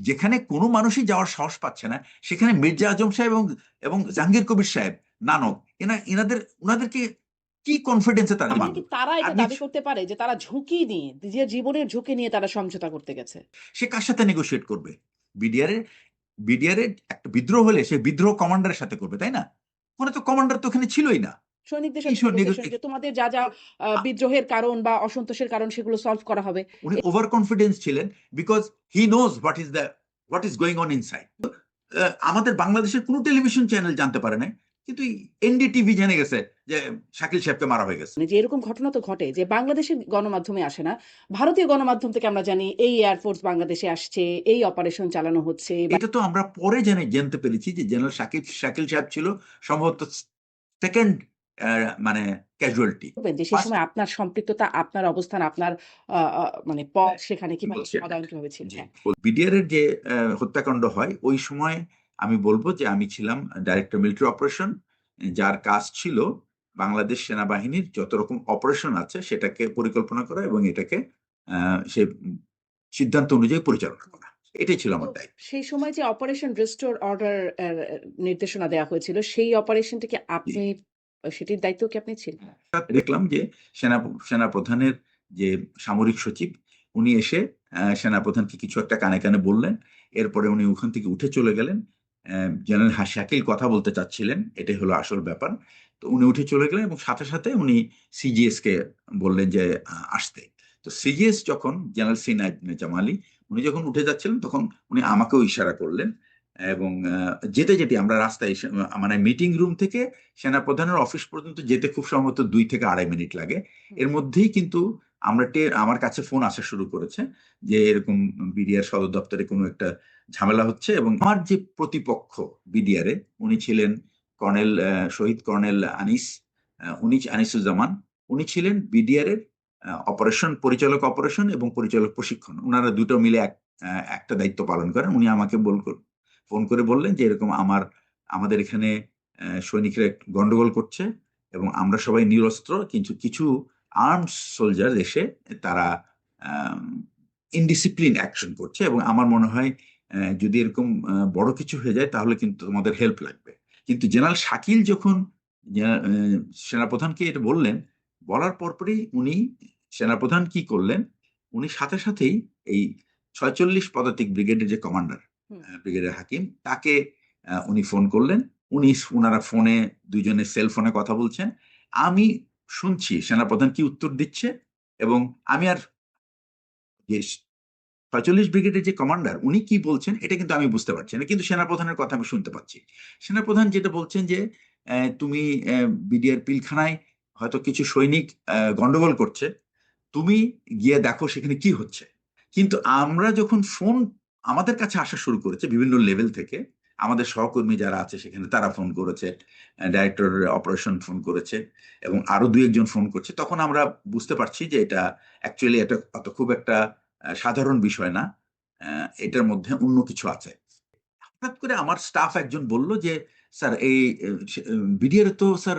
যেখানে কোনো মানুষই যাওয়ার সাহস পাচ্ছে না সেখানে মির্জা আজম সাহেব এবং এবং জাহাঙ্গীর কবির সাহেব নানক এনা এনাদের ওনাদেরকে কি কনফিডেন্সে তারা তারা এটা দাবি করতে পারে যে তারা ঝুঁকি নিয়ে নিজের জীবনের ঝুঁকি নিয়ে তারা সমঝোতা করতে গেছে। সে কার সাথে নেগোশিয়েট করবে? বিডিআর এর বিডিআর এর একটা বিদ্রোহ হলে সে বিদ্রোহ কমান্ডারের সাথে করবে তাই না? ওখানে তো কমান্ডার তো ওখানে ছিলই না। সৈনিকদের তোমাদের যা যা বিদ্রোহের কারণ বা অসন্তোষের কারণ সেগুলো সলভ করা হবে। উনি ওভার কনফিডেন্স ছিলেন because he knows what is the what is going on inside আমাদের বাংলাদেশের কোনো টেলিভিশন চ্যানেল জানতে পারে না কিন্তু এনডিটিভি জেনে গেছে যে শাকিল সাহেবকে মারা হয়ে গেছে। মানে যে এরকম ঘটনা তো ঘটে যে বাংলাদেশের গণমাধ্যমে আসে না ভারতীয় গণমাধ্যম থেকে আমরা জানি এই এয়ারফোর্স বাংলাদেশে আসছে এই অপারেশন চালানো হচ্ছে এটা তো আমরা পরে জেনে জানতে পেরেছি যে জেনারেল শাকিব শাকিল সাহেব ছিল সম্ভবত সেকেন্ড মানে ক্যাজুয়ালিটি যে সেই সময় আপনার সম্পৃক্ততা আপনার অবস্থান আপনার মানে পথ সেখানে কীভাবে বলছি। কীভাবে ছিল? হ্যাঁ। বিডিআর এর যে হত্যাকাণ্ড হয় ওই সময় আমি বলব যে আমি ছিলাম ডাইরেক্টর মিলিটারি অপারেশন যার কাজ ছিল বাংলাদেশ সেনাবাহিনীর যত রকম অপারেশন আছে সেটাকে পরিকল্পনা করা এবং এটাকে সে সিদ্ধান্ত অনুযায়ী পরিচালনা করা। এটাই ছিল আমার দায়িত্ব। সেই সময় যে অপারেশন রিস্টোর অর্ডার নির্দেশনা দেওয়া হয়েছিল সেই অপারেশনটিকে আপনি সেটির দায়িত্ব কি আপনি ছিলেন? দেখলাম যে সেনা সেনা প্রধানের যে সামরিক সচিব উনি এসে আহ, সেনা প্রধানকে কিছু একটা কানে কানে বললেন। এরপরে উনি ওখান থেকে উঠে চলে গেলেন। জেনারেল শাকিল কথা বলতে চাচ্ছিলেন। এটাই হলো আসল ব্যাপার। তো উনি উঠে চলে গেলেন এবং সাথে সাথে উনি সিজিএস কে বললেন যে আসতে। তো সিজিএস যখন জেনারেল সি জামালি উনি যখন উঠে যাচ্ছিলেন তখন উনি আমাকেও ইশারা করলেন। এবং যেতে যেতে আমরা রাস্তায় মানে মিটিং রুম থেকে সেনা প্রধানের অফিস পর্যন্ত যেতে খুব সম্ভবত দুই থেকে আড়াই মিনিট লাগে। এর মধ্যেই কিন্তু আমরা টে- আমার কাছে ফোন আসা শুরু করেছে যে এরকম বিডিআর সদর দপ্তরে কোনো একটা ঝামেলা হচ্ছে এবং আমার যে প্রতিপক্ষ বিডিআর এ উনি ছিলেন কর্নেল শহীদ কর্নেল আনিস উনি আনিসুজ্জামান। উনি ছিলেন বিডিআর এর অপারেশন পরিচালক অপারেশন এবং পরিচালক প্রশিক্ষণ। ওনারা দুটো মিলে এক একটা দায়িত্ব পালন করেন। উনি আমাকে বল ফোন করে বললেন যে, এরকম আমার, আমাদের এখানে সৈনিকরা গন্ডগোল করছে এবং আমরা সবাই নিরস্ত্র, কিন্তু কিছু আর্মড সোলজার এসে তারা ইনডিসিপ্লিন অ্যাকশন করছে এবং আমার মনে হয় যদি এরকম বড় কিছু হয়ে যায় তাহলে কিন্তু তোমাদের হেল্প লাগবে। কিন্তু জেনারেল শাকিল যখন সেনাপ্রধানকে এটা বললেন, বলার পরপরই উনি, সেনাপ্রধান কি করলেন, উনি সাথে সাথেই এই ছয়চল্লিশ পদাতিক ব্রিগেডের যে কমান্ডার হুম। ব্রিগেডের হাকিম। তাকে উনি ফোন করলেন। উনি ওনারা ফোনে দুজনে সেল ফোনে কথা বলছেন। আমি শুনছি সেনাপ্রধান কি উত্তর দিচ্ছে এবং আমি আর ছয়চল্লিশ ব্রিগেডের যে কমান্ডার, উনি কি বলছেন এটা কিন্তু আমি বুঝতে পারছি না। কিন্তু সেনাপ্রধানের কথা আমি শুনতে পাচ্ছি। সেনাপ্রধান যেটা বলছেন যে তুমি বিডিআর পিলখানায় হয়তো কিছু সৈনিক গন্ডগোল করছে। তুমি গিয়ে দেখো সেখানে কি হচ্ছে। কিন্তু আমরা যখন ফোন আমাদের কাছে আসা শুরু করেছে বিভিন্ন লেভেল থেকে। আমাদের সহকর্মী যারা আছে সেখানে তারা ফোন করেছে ডাইরেক্টর অপারেশন ফোন করেছে এবং আরও দুই একজন ফোন করছে। তখন আমরা বুঝতে পারছি যে এটা অ্যাকচুয়ালি এটা অত খুব একটা সাধারণ বিষয় না এটার মধ্যে অন্য কিছু আছে। হঠাৎ করে আমার স্টাফ একজন বলল যে স্যার এই বিডিআর তো স্যার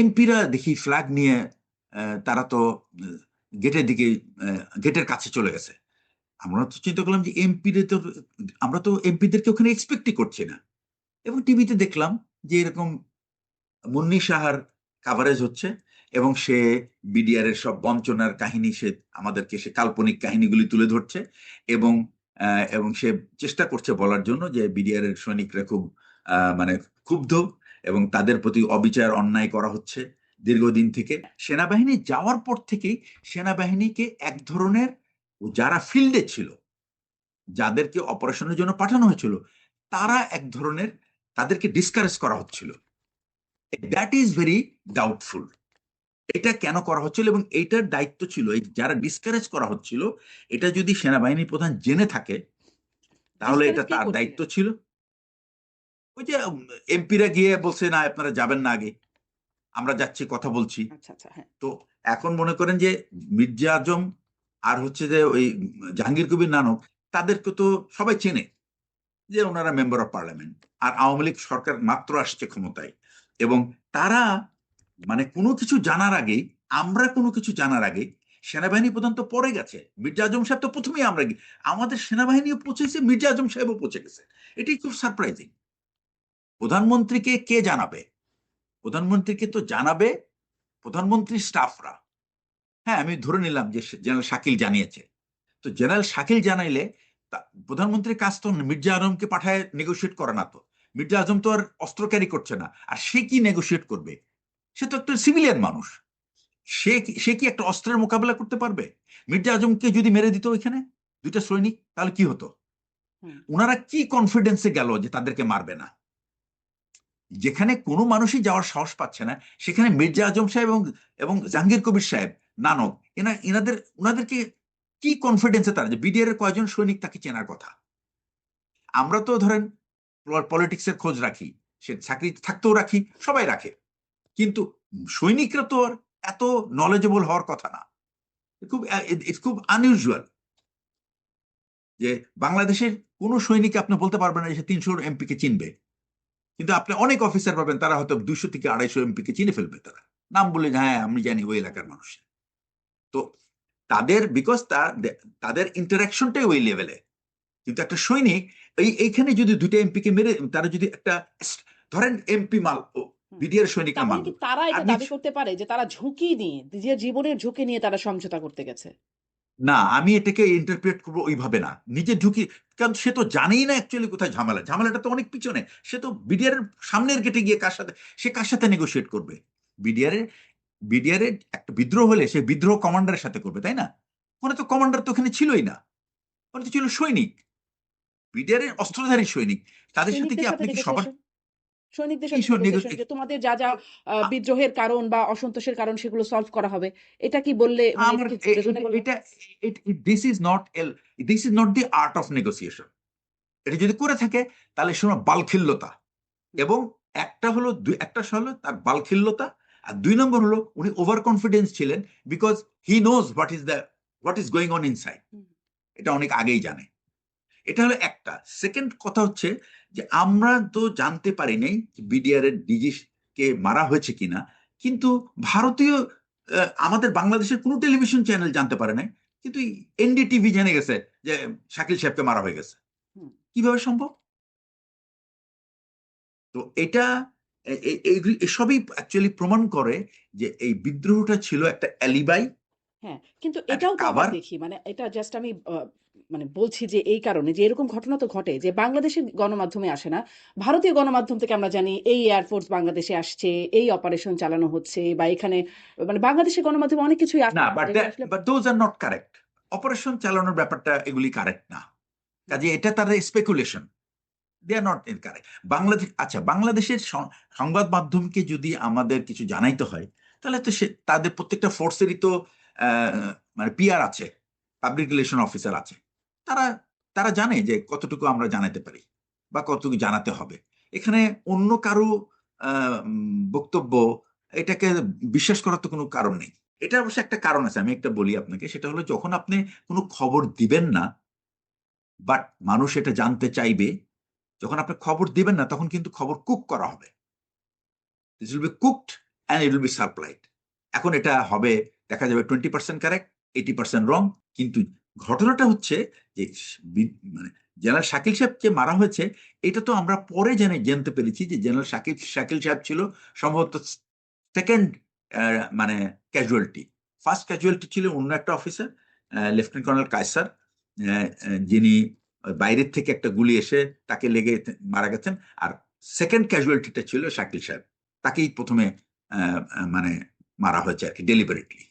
এমপিরা দেখি ফ্ল্যাগ নিয়ে তারা তো গেটের দিকে গেটের কাছে চলে গেছে। আমরা তো চিন্তা করলাম যে এমপিদের তো, আমরা তো এমপিদেরকে ওখানে এক্সপেক্টই করছি না। এবং টিভিতে দেখলাম যে এরকম মুন্নি সাহার কাভারেজ হচ্ছে এবং সে বিডিআর এর সব বঞ্চনার কাহিনী সে আমাদেরকে, সে কাল্পনিক কাহিনীগুলি তুলে ধরছে এবং এবং সে চেষ্টা করছে বলার জন্য যে বিডিআর এর সৈনিকরা খুব মানে ক্ষুব্ধ এবং তাদের প্রতি অবিচার, অন্যায় করা হচ্ছে দীর্ঘদিন থেকে। সেনাবাহিনী যাওয়ার পর থেকেই সেনাবাহিনীকে এক ধরনের যারা ফিল্ডে ছিল যাদেরকে অপারেশনের জন্য পাঠানো হয়েছিল তারা এক ধরনের তাদেরকে ডিসকারেজ করা হচ্ছিল। দ্যাট ইজ ভেরি ডাউটফুল এটা কেন করা হচ্ছিল এবং এইটার দায়িত্ব ছিল এই যারা ডিসকারেজ করা হচ্ছিল এটা যদি সেনাবাহিনী প্রধান জেনে থাকে তাহলে এটা তার দায়িত্ব ছিল। ওই যে এমপিরা গিয়ে বলছে না আপনারা যাবেন না আগে। আমরা যাচ্ছি কথা বলছি। আচ্ছা আচ্ছা হ্যাঁ। তো এখন মনে করেন যে মির্জা আজম আর হচ্ছে যে ওই জাহাঙ্গীর কবির নানক, তাদেরকে তো সবাই চেনে যে ওনারা মেম্বার অফ পার্লামেন্ট আর আওয়ামী লীগ সরকার মাত্র আসছে ক্ষমতায়। এবং তারা মানে কোনো কিছু জানার আগে আমরা কোনো কিছু জানার আগে সেনাবাহিনী প্রধান তো পরে গেছে। মির্জা আজম সাহেব তো প্রথমেই আমরা আমাদের সেনাবাহিনীও পৌঁছেছে, মির্জা আজম সাহেবও পৌঁছে গেছে। এটাই খুব সারপ্রাইজিং প্রধানমন্ত্রীকে কে জানাবে? প্রধানমন্ত্রীকে তো জানাবে প্রধানমন্ত্রীর স্টাফরা হ্যাঁ আমি ধরে নিলাম যে জেনারেল শাকিল জানিয়েছে। তো জেনারেল শাকিল জানাইলে প্রধানমন্ত্রীর কাজ তো মির্জা আজমকে পাঠায় নেগোশিয়েট করে না তো। মির্জা আজম তো আর অস্ত্র ক্যারি করছে না। আর সে কি নেগোশিয়েট করবে? সে তো একটা সিভিলিয়ান মানুষ। সে সে কি একটা অস্ত্রের মোকাবেলা করতে পারবে? মির্জা আজমকে যদি মেরে দিত ওইখানে দুইটা সৈনিক তাহলে কি হতো? ওনারা কি কনফিডেন্সে গেল যে তাদেরকে মারবে না? যেখানে কোনো মানুষই যাওয়ার সাহস পাচ্ছে না সেখানে মির্জা আজম সাহেব এবং এবং জাহাঙ্গীর কবির সাহেব নানক, এনা, এনাদের ওনাদেরকে কি কনফিডেন্সে তারা? যে বিডিআর এর কয়জন সৈনিক তাকে চেনার কথা? আমরা তো ধরেন পলিটিক্সের খোঁজ রাখি, সে চাকরি থাকতেও রাখি, সবাই রাখে। কিন্তু সৈনিকরা তো আর এত নলেজেবল হওয়ার কথা না। খুব ইটস খুব আনইউজুয়াল যে বাংলাদেশের কোন সৈনিক আপনি বলতে পারবেন না যে তিনশো এমপি কে চিনবে। কিন্তু আপনি অনেক অফিসার পাবেন, তারা হয়তো দুশো থেকে আড়াইশো এমপি কে চিনে ফেলবে তারা। নাম বলে হ্যাঁ আমি জানি, ওই এলাকার মানুষ তো তাদের বিকজ তাদের ইন্টারাকশনটাই ওই লেভেলে কিন্তু একটা সৈনিক এই এইখানে যদি দুইটা এমপি কে মেরে তারা যদি একটা ধরেন এমপি মাল বিডিআর সৈনিকরা কি তারা এটা দাবি করতে পারে যে তারা ঝুঁকি নিয়ে নিজের জীবনের ঝুঁকি নিয়ে তারা সমঝোতা করতে গেছে? না আমি এটাকে ইন্টারপ্রেট করব ওইভাবে না। নিজে ঢুকি কারণ সে তো জানেই না অ্যাকচুয়ালি কোথায় ঝামেলা। ঝামেলাটা তো অনেক পিছনে। সে তো বিডিআর এর সামনের গেটে গিয়ে কার সাথে সে কার সাথে নেগোশিয়েট করবে? বিডিআর এর বিডিআর এর একটা বিদ্রোহ হলে সে বিদ্রোহ কমান্ডারের সাথে করবে তাই না? ওখানে তো কমান্ডার তো ওখানে ছিলই না। ওখানে তো ছিল সৈনিক। বিডিআর এর অস্ত্রধারী সৈনিক। তাদের সাথে কি আপনি কি সবার সৈনিকদের সাথে তোমাদের যা যা বিদ্রোহের কারণ বা অসন্তোষের কারণ সেগুলো সলভ করা হবে। এটা কি বললে মানে এটা this is not L this is not the art of negotiation এটা যদি করে থাকে তাহলে শোনো বালখিল্যতা। এবং একটা হলো দুই- একটা হলো তার বালখিল্যতা আর দুই নম্বর হলো উনি ওভার কনফিডেন্স ছিলেন because he knows what is the what is going on inside. এটা অনেক আগেই জানে। এটা হলো একটা। সেকেন্ড কথা হচ্ছে যে আমরা তো জানতে পারি নাই বিডিআর এর ডিজি কে মারা হয়েছে কিনা কিন্তু ভারতীয় আমাদের বাংলাদেশের কোনো টেলিভিশন চ্যানেল জানতে পারে নাই কিন্তু এনডিটিভি জেনে গেছে যে শাকিল সাহেবকে মারা হয়ে গেছে। কীভাবে সম্ভব? তো এটা এ- এ- এইগুলি- এসবই অ্যাকচুয়ালি প্রমাণ করে যে এই বিদ্রোহটা ছিল একটা অ্যালিবাই। হ্যাঁ কিন্তু এটাও তো আমরা দেখি মানে এটা জাস্ট আমি মানে বলছি যে এই কারণে যে এরকম ঘটনা তো ঘটে যে বাংলাদেশের গণমাধ্যমে আসে না ভারতীয় গণমাধ্যম থেকে আমরা জানি এই এয়ারফোর্স বাংলাদেশে আসছে এই অপারেশন চালানো হচ্ছে বা এখানে মানে বাংলাদেশের গণমাধ্যমে অনেক কিছুই আসে না but but those are not correct operation চালানোর ব্যাপারটা এগুলি কারেক্ট না। কাজে এটা তার speculation they are not correct Bangladesh আচ্ছা বাংলাদেশের সংবাদ মাধ্যমকে যদি আমাদের কিছু জানাইতে হয়, তাহলে তো সে, তাদের প্রত্যেকটা ফোর্সেরই তো মানে পিআর আছে পাবলিক রিলেশন অফিসার আছে। তারা তারা জানে যে কতটুকু আমরা জানাতে পারি বা কতটুকু জানাতে হবে। এখানে অন্য কারও বক্তব্য, এটাকে বিশ্বাস করার তো কোনো কারণ নেই। এটা অবশ্য একটা কারণ আছে, আমি একটা বলি আপনাকে, সেটা হলো যখন আপনি কোনো খবর দিবেন না বাট মানুষ এটা জানতে চাইবে যখন আপনি খবর দিবেন না, তখন কিন্তু খবর কুক করা হবে। This will be cooked and it will be supplied এখন এটা হবে, দেখা যাবে twenty percent correct eighty percent wrong কিন্তু ঘটনাটা হচ্ছে যে মানে জেনারেল শাকিল সাহেব যে মারা হয়েছে, এটা তো আমরা পরে জেনে, জানতে পেরেছি যে জেনারেল শাকিল শাকিল সাহেব ছিল সম্ভবত সেকেন্ড মানে ক্যাজুয়ালিটি ফার্স্ট ক্যাজুয়ালিটি ছিল অন্য একটা অফিসার লেফটেন্যান্ট কর্নেল কায়সার যিনি বাইরের থেকে একটা গুলি এসে তাকে লেগে মারা গেছেন। আর সেকেন্ড ক্যাজুয়ালিটিটা ছিল শাকিল সাহেব। তাকেই প্রথমে মানে মারা হয়েছে আর কি ডেলিভারেটলি